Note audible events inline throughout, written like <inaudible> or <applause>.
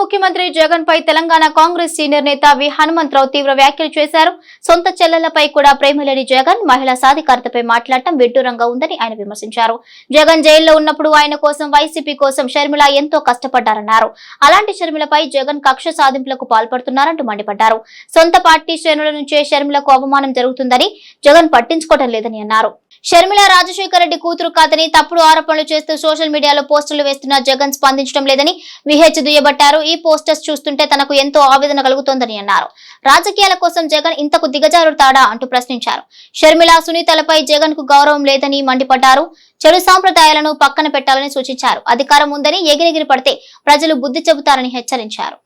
ముఖ్యమంత్రి జగన్ పై తెలంగాణ కాంగ్రెస్ సీనియర్ నేత వి. హనుమంతరావు తీవ్ర వ్యాఖ్యలు చేశారు. సొంత చెల్లెలపై కూడా ప్రేమ లేని జగన్ మహిళా సాధికారతపై మాట్లాడటం విడ్డూరంగా ఉందని ఆయన విమర్శించారు. జగన్ జైల్లో ఉన్నప్పుడు ఆయన కోసం వైసీపీ కోసం షర్మిల ఎంతో కష్టపడ్డారన్నారు. అలాంటి షర్మిలపై జగన్ కక్ష సాధింపులకు పాల్పడుతున్నారంటూ మండిపడ్డారు. సొంత పార్టీ శ్రేణుల నుంచే షర్మిలకు అవమానం జరుగుతుందని జగన్ పట్టించుకోవడం లేదని అన్నారు. షర్మిల రాజశేఖర రెడ్డి కూతురు కాదని తప్పుడు ఆరోపణలు చేస్తూ సోషల్ మీడియాలో పోస్టులు వేస్తున్న జగన్ స్పందించడం లేదని విహెచ్ దుయ్యబట్టారు. ఈ పోస్టర్స్ చూస్తుంటే తనకు ఎంతో ఆవేదన కలుగుతోందని అన్నారు. రాజకీయాల కోసం జగన్ ఇంతకు దిగజారుతాడా అంటూ ప్రశ్నించారు. షర్మిల సునీతలపై జగన్కు గౌరవం లేదని మండిపడ్డారు. చెడు సాంప్రదాయాలను పక్కన పెట్టాలని సూచించారు. అధికారం ఉందని ఎగిరెగిరి పడితే ప్రజలు బుద్ధి చెబుతారని హెచ్చరించారు.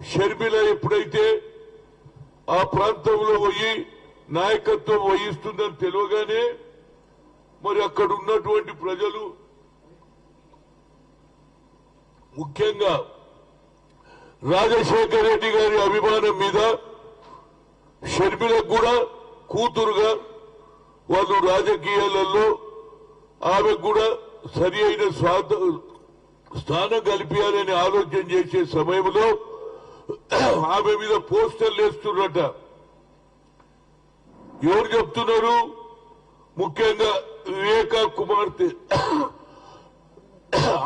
షర్మిల ఎప్పుడైతే ఆ ప్రాంతంలో పోయి నాయకత్వం వహిస్తుందని తెలియగానే మరి అక్కడ ఉన్నటువంటి ప్రజలు ముఖ్యంగా రాజశేఖర రెడ్డి గారి అభిమానం మీద షర్మిలకు కూడా కూతురుగా వాళ్ళు రాజకీయాలలో ఆమెకు కూడా సరి అయిన స్థానం కల్పించాలని ఆలోచన చేసే సమయంలో ఆమె మీద పోస్టర్లు వేస్తున్నట ఎవరు చెప్తున్నారు? ముఖ్యంగా వివేకా కుమార్తె.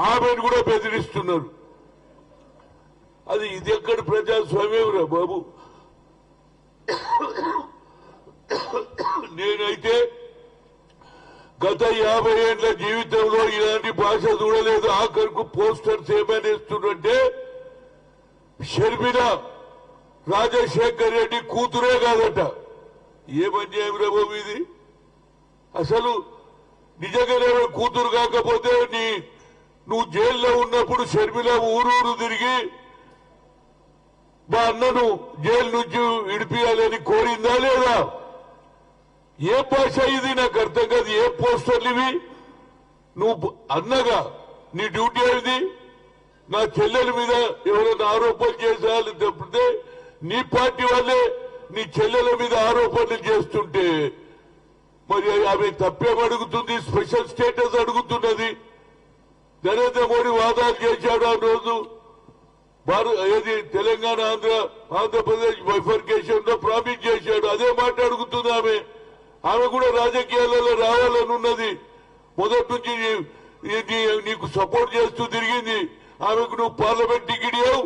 ఆమెను కూడా బెదిరిస్తున్నారు. అది ఇది ఎక్కడ ప్రజాస్వామ్యంరా బాబు? నేనైతే గత యాభై ఏళ్ళ జీవితంలో ఇలాంటి భాష చూడలేదు. ఆఖరుకు పోస్టర్స్ ఏమైనా ఇస్తుందంటే షర్మిల రాజశేఖర్ రెడ్డి కూతురే కాదట. ఏ రా బాబు ఇది? అసలు నిజంగానే కూతురు కాకపోతే నీ నువ్వు జైల్లో ఉన్నప్పుడు షర్మిల ఊరూరు తిరిగి మా అన్నను జైలు నుంచి విడిపియాలని కోరిందా లేదా? ఏ భాష ఇది? నాకు అర్థం కాదు. ఏ పోస్టర్లు ఇవి? నువ్వు అన్నగా నీ డ్యూటీ ఏది? నా చెల్లెల మీద ఎవరైనా ఆరోపణలు చేసేయాలని తప్పితే నీ పార్టీ వాళ్ళే నీ చెల్లెల మీద ఆరోపణలు చేస్తుంటే మరి ఆమె తప్పేమడుగుతుంది? స్పెషల్ స్టేటస్ అడుగుతున్నది. నరేంద్ర మోడీ వాదాలు చేశాడు ఆ రోజు. ఏది తెలంగాణ ఆంధ్ర ఆంధ్రప్రదేశ్ బైఫర్కేషన్లో ప్రామిస్ చేశాడు. అదే మాట అడుగుతుంది ఆమె. ఆమె కూడా రాజకీయాలలో రావాలని ఉన్నది మొదటి నుంచి నీకు సపోర్ట్ చేస్తూ తిరిగింది. ఆమెకు నువ్వు పార్లమెంట్ టికెట్ ఇవ్వవు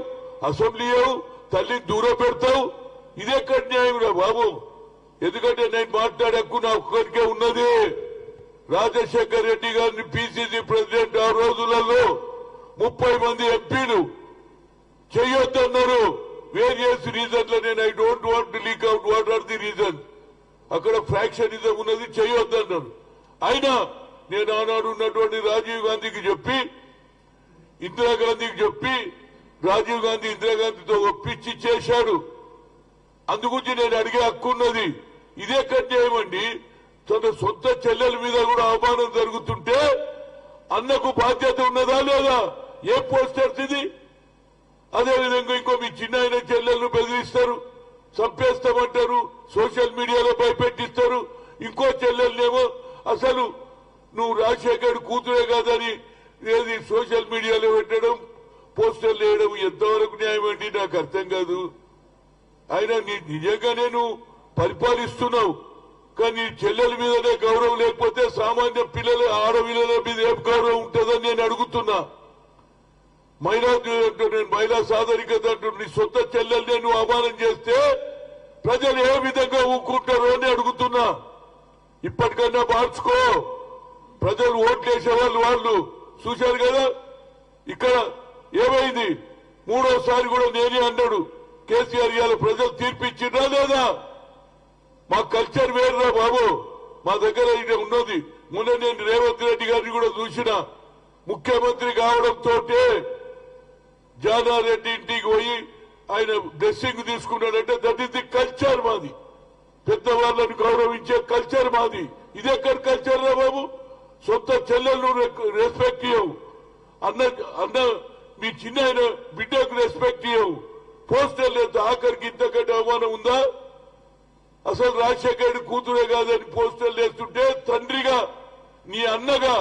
అసెంబ్లీ ఇవ్వవు తల్లిని దూరం పెడతావు. ఇదెక్కడ న్యాయం రా బాబు. ఎందుకంటే నేను మాట్లాడే హక్కు నా ఒక్కరికే ఉన్నది. రాజశేఖర్ రెడ్డి గారిని పిసిసి ప్రెసిడెంట్ ఆ రోజులలో ముప్పై మంది ఎంపీలు చెయ్యొద్దన్నారు వేరియస్ రీజన్లు నేను I don't want leak out what are the reason. అక్కడ ఫ్రాక్షనిజం ఉన్నది చేయొద్దన్నారు. అయినా నేను ఆనాడు ఉన్నటువంటి రాజీవ్ గాంధీకి చెప్పి ఇందిరాగాంధీకి చెప్పి రాజీవ్ గాంధీ ఇందిరాగాంధీతో ఒప్పించి చేశాడు. అందుగురించి నేను అడిగే హక్కు ఉన్నది. ఇదే కన్యాయమండి. తన సొంత చెల్లెల మీద కూడా అవమానం జరుగుతుంటే అన్నకు బాధ్యత ఉన్నదా లేదా? ఏ పోస్టర్స్ ఇది అదేవిధంగా ఇంకో మీ చిన్న ఆయన చెల్లెలను బెదిరిస్తారు. చంపేస్తామంటారు. సోషల్ మీడియాలో భయపెట్టిస్తారు. ఇంకో చెల్లెలనేమో అసలు నువ్వు రాజశేఖర్ కూతురే కాదని ఏది సోషల్ మీడియాలో పెట్టడం పోస్టర్లు వేయడం ఎంతవరకు న్యాయం అండి నాకు అర్థం కాదు. ఆయన నీ నిజంగానే నువ్వు పరిపాలిస్తున్నావు. కానీ నీ చెల్లెల మీదనే గౌరవం లేకపోతే సామాన్య పిల్లల ఆడపిల్లల మీద ఏం గౌరవం ఉంటుందని నేను అడుగుతున్నా. మహిళా నేను మహిళా సాధరికత అంటూ నీ సొంత చెల్లెల్ని నేను అవమానం చేస్తే ప్రజలు ఏ విధంగా ఊరుకుంటారో అని అడుగుతున్నా. ఇప్పటికన్నా మార్చుకో. ప్రజలు ఓట్లేసే వాళ్ళు వాళ్ళు. చూశారు కదా? ఇక్కడ ఏమైంది? మూడోసారి కూడా నేనే అన్నాడు. కేసీఆర్ ఇవాళ ప్రజలు తీర్పిచ్చిండ్రా లేదా? మా కల్చర్ వేరురా బాబు. మా దగ్గర ఇది ఉన్నది. మొన్న నేను రేవంత్ రెడ్డి గారిని కూడా చూసిన. ముఖ్యమంత్రి కావడంతో జానారెడ్డి ఇంటికి పోయి ఆయన డ్రెస్సింగ్ తీసుకున్నాడంటే దట్ ఈస్ ది కల్చర్ మాది. పెద్దవాళ్ళని గౌరవించే కల్చర్ మాది. ఇది ఎక్కడ కల్చర్ రా బాబు? సొంత చెల్లెళ్ళు రెస్పెక్ట్ ఇవ్వవు అన్న అన్న మీ చిన్న బిడ్డకు రెస్పెక్ట్ ఇవ్వవు పోస్టర్ లేదు ఆఖరికి ఇంతకంటే అవమానం ఉందా? అసలు రాజశేఖర్ కూతురే కాదని పోస్టర్లు వేస్తుంటే తండ్రిగా నీ అన్నగా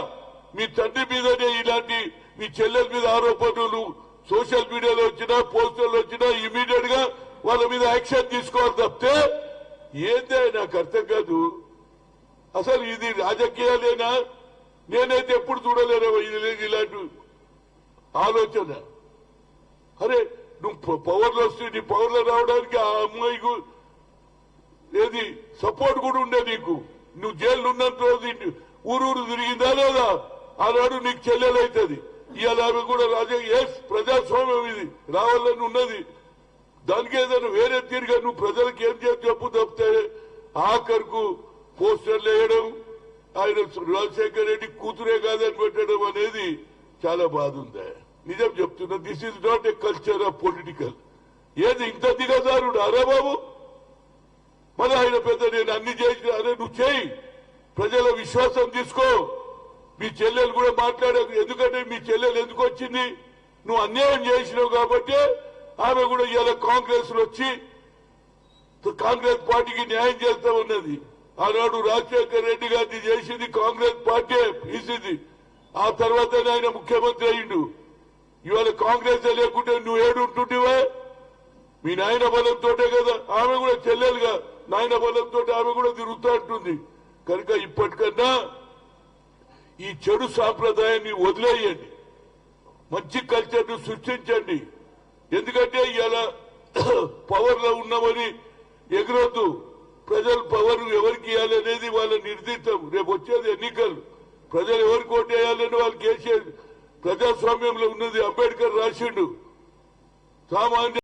మీ తండ్రి మీదనే ఇలాంటి మీ చెల్లెల మీద ఆరోపణలు సోషల్ మీడియాలో వచ్చినా పోస్టర్లు వచ్చినా ఇమీడియట్గా వాళ్ళ మీద యాక్షన్ తీసుకోవాలి తప్పితే ఏందే నాకు అర్థం కాదు. అసలు ఇది రాజకీయాలేనా? నేనైతే ఎప్పుడు చూడలేను ఇది ఇలాంటి ఆలోచన. అరే నువ్వు ప- పవర్లో వస్తే నీ పవర్లో రావడానికి ఆ అమ్మాయికు ఏది సపోర్ట్ కూడా ఉండే నీకు. నువ్వు జైలు ఉన్నంత రోజు ఊరూరు తిరిగిందా లేదా? ఆనాడు నీకు చెల్లెలైతుంది ఇవాళ ఆమె కూడా రాజా ఎస్ ప్రజాస్వామ్యం ఇది? రావాలని ఉన్నది. దానికి ఏదైనా వేరే తీరుగా నువ్వు ప్రజలకు ఏం చేసి చెప్పు తప్పితే ఆఖరుకు పోస్టర్లు వేయడం ఆయన రాజశేఖర్ రెడ్డి కూతురే కాదని పెట్టడం అనేది చాలా బాధ ఉంది. నిజం చెప్తున్నా this is not a culture of political ఏది ఇంత దిగజారుడు? అరే బాబు. మరి ఆయన పెద్ద నేను అన్ని చేసిన అరే నువ్వు చేయి. ప్రజల విశ్వాసం తీసుకో. మీ చెల్లెలు కూడా మాట్లాడారు ఎందుకంటే మీ చెల్లెలు ఎందుకు వచ్చింది? నువ్వు అన్యాయం చేసినావు కాబట్టి ఆమె కూడా ఇలా కాంగ్రెస్లో వచ్చి కాంగ్రెస్ పార్టీకి న్యాయం చేస్తా ఉన్నది. ఆనాడు రాజశేఖర రెడ్డి గారిని చేసింది కాంగ్రెస్ పార్టీ తీసింది ఆ తర్వాత ఆయన ముఖ్యమంత్రి కాంగ్రెస్ లేకుంటే నువ్వు ఏడుంటుంటివే మీ నాయన బలంతో కదా ఆమె కూడా చెల్లెలుగా. నాయన బలంతో ఆమె కూడా తిరుగుతూ ఉంటుంది కనుక ఇప్పటికన్నా ఈ చెడు సాంప్రదాయాన్ని వదిలేయండి. మంచి కల్చర్ను సృష్టించండి. ఎందుకంటే ఇలా <clears throat> పవర్లో ఉన్నామని ఎగరొద్దు. ప్రజలు పవర్ ఎవరికి ఇవ్వాలనేది వాళ్ళ నిర్దిష్టం. రేపు వచ్చేది ఎన్నికలు. ప్రజలు ఎవరికి ఓటేయాలని వాళ్ళు కేసీఆర్ ప్రజాస్వామ్యంలో ఉన్నది అంబేద్కర్ రాసిండు. సామాన్య